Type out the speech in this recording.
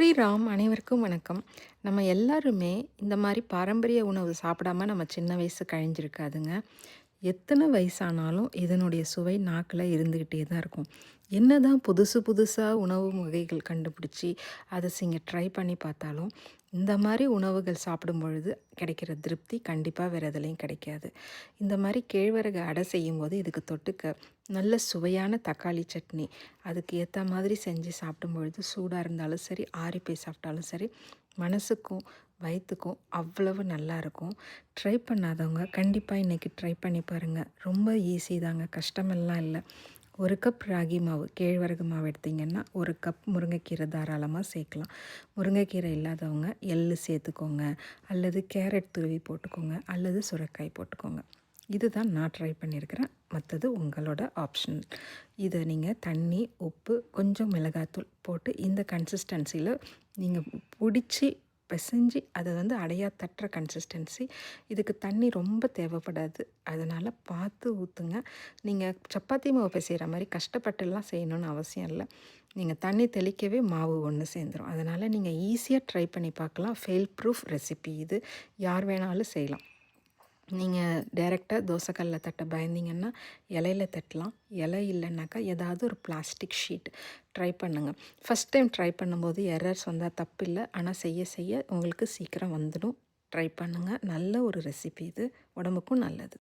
ஸ்ரீராம் அனைவருக்கும் வணக்கம். நம்ம எல்லாருமே இந்த மாதிரி பாரம்பரிய உணவு சாப்பிடாம நம்ம சின்ன வயசு கழிஞ்சிருக்காதுங்க. எத்தனை வயசானாலும் இதனுடைய சுவை நாக்கில் இருந்துக்கிட்டே தான் இருக்கும். என்ன தான் புதுசு புதுசாக உணவு வகைகள் கண்டுபிடிச்சி அதை நீங்கள் ட்ரை பண்ணி பார்த்தாலும் இந்த மாதிரி உணவுகள் சாப்பிடும் பொழுது கிடைக்கிற திருப்தி கண்டிப்பாக வேறு எதுலேயும் கிடைக்காது. இந்த மாதிரி கேழ்வரகு அடை செய்யும்போது இதுக்கு தொட்டுக்க நல்ல சுவையான தக்காளி சட்னி அதுக்கு ஏற்ற மாதிரி செஞ்சு சாப்பிடும் பொழுது சூடாக இருந்தாலும் சரி ஆறி போய் சாப்பிட்டாலும் சரி மனசுக்கும் வயிற்றுக்கும் அவ்வளவு நல்லா இருக்கும். ட்ரை பண்ணாதவங்க கண்டிப்பாக இன்றைக்கி ட்ரை பண்ணி பாருங்கள் ரொம்ப ஈஸி தாங்க. கஷ்டமெல்லாம் இல்லை. ஒரு கப் ராகி மாவு கேழ்வரகு மாவு எடுத்திங்கன்னா ஒரு கப் முருங்கைக்கீரை தாராளமாக சேர்க்கலாம். முருங்கைக்கீரை இல்லாதவங்க எள் சேர்த்துக்கோங்க. அல்லது கேரட் துருவி போட்டுக்கோங்க. அல்லது சுரைக்காய் போட்டுக்கோங்க. இதுதான் நான் ட்ரை பண்ணியிருக்கிறேன் மற்றது உங்களோட ஆப்ஷன் இதை நீங்கள் தண்ணி உப்பு கொஞ்சம் மிளகாத்தூள் போட்டு இந்த கன்சிஸ்டன்சியில் நீங்கள் பிடிச்சி பிசைஞ்சு அதை வந்து அடையாக தட்டுற கன்சிஸ்டன்சி இதுக்கு தண்ணி ரொம்ப தேவைப்படாது. அதனால் பார்த்து ஊற்றுங்க நீங்கள் சப்பாத்தி மாவு பிசைகிற மாதிரி கஷ்டப்பட்டுலாம் செய்யணும்னு அவசியம் இல்லை. நீங்கள் தண்ணி தெளிக்கவே மாவு ஒன்று சேர்ந்துடும் அதனால் நீங்கள் ஈஸியாக ட்ரை பண்ணி பார்க்கலாம். ஃபெயில் ப்ரூஃப் ரெசிபி இது. யார் வேணாலும் செய்யலாம். நீங்கள் டைரெக்டாக தோசைக்கல்ல தட்ட பயந்தீங்கன்னா இலையில தட்டலாம். இலை இல்லைன்னாக்கா ஏதாவது ஒரு பிளாஸ்டிக் ஷீட் ட்ரை பண்ணுங்கள் ஃபஸ்ட் டைம் ட்ரை பண்ணும்போது எரர்ஸ் வந்தால் தப்பு இல்லை ஆனால் செய்ய செய்ய உங்களுக்கு சீக்கிரம் வந்துடும். ட்ரை பண்ணுங்கள் நல்ல ஒரு ரெசிபி இது. உடம்புக்கும் நல்லது.